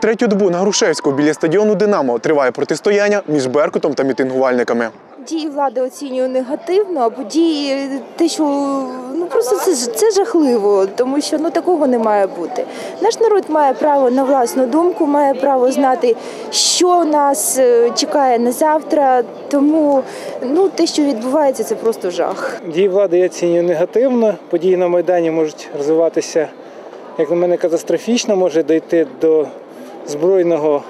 Третю добу на Грушевську біля стадіону Динамо триває протистояння між Беркутом та мітингувальниками. Дії влади оцінюю негативно, або дії те, що ну просто це ж- це жахливо, тому що ну такого не має бути. Наш народ має право на власну думку, має право знати, що нас е, чекає на завтра. Тому ну те, що відбувається, це просто жах. Дії влади я оцінюю негативно. Події на Майдані можуть розвиватися, як на мене, катастрофічно, може дійти до збройного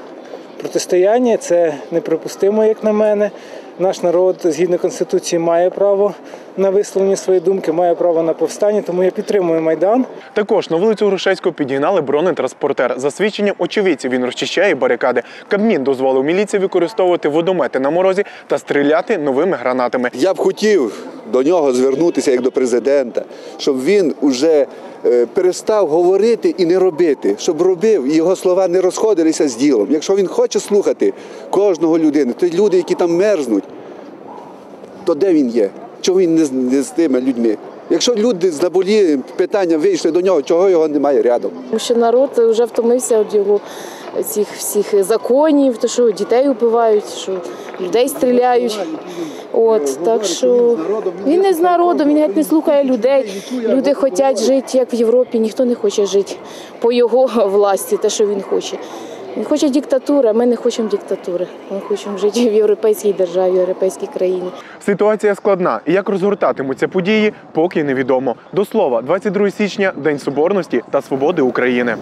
протистояння. Це неприпустимо, як на мене. Наш народ, згідно Конституції, має право на висловлення своєї думки, має право на повстання, тому я підтримую Майдан. Також на вулицю Грушевську підігнали бронетранспортер. За свідченням очевидців він розчищає барикади. Кабмін дозволив міліції використовувати водомети на морозі та стріляти новими гранатами. Я б хотів до нього звернутися як до президента, щоб він уже е, перестав говорити і не робити, щоб робив і його слова не розходилися з ділом. Якщо він хоче слухати кожного людини, то люди, які там мерзнуть, то де він є? Чого він не, з- тими людьми? Якщо люди з наболі питання вийшли до нього, чого його немає рядом? Тому що народ вже втомився від його цих всіх законів, то що дітей убивають, що людей стріляють. От так що він не з народом, він геть не слухає людей. Люди хочуть жити як в Європі. Ніхто не хоче жити по його власті, те, що він хоче. Він хоче диктатури, а ми не хочемо диктатури. Ми хочемо жити в європейській державі, в європейській країні. Ситуація складна, і як розгортатимуться події, поки невідомо. До слова, 22 січня День Соборності та Свободи України.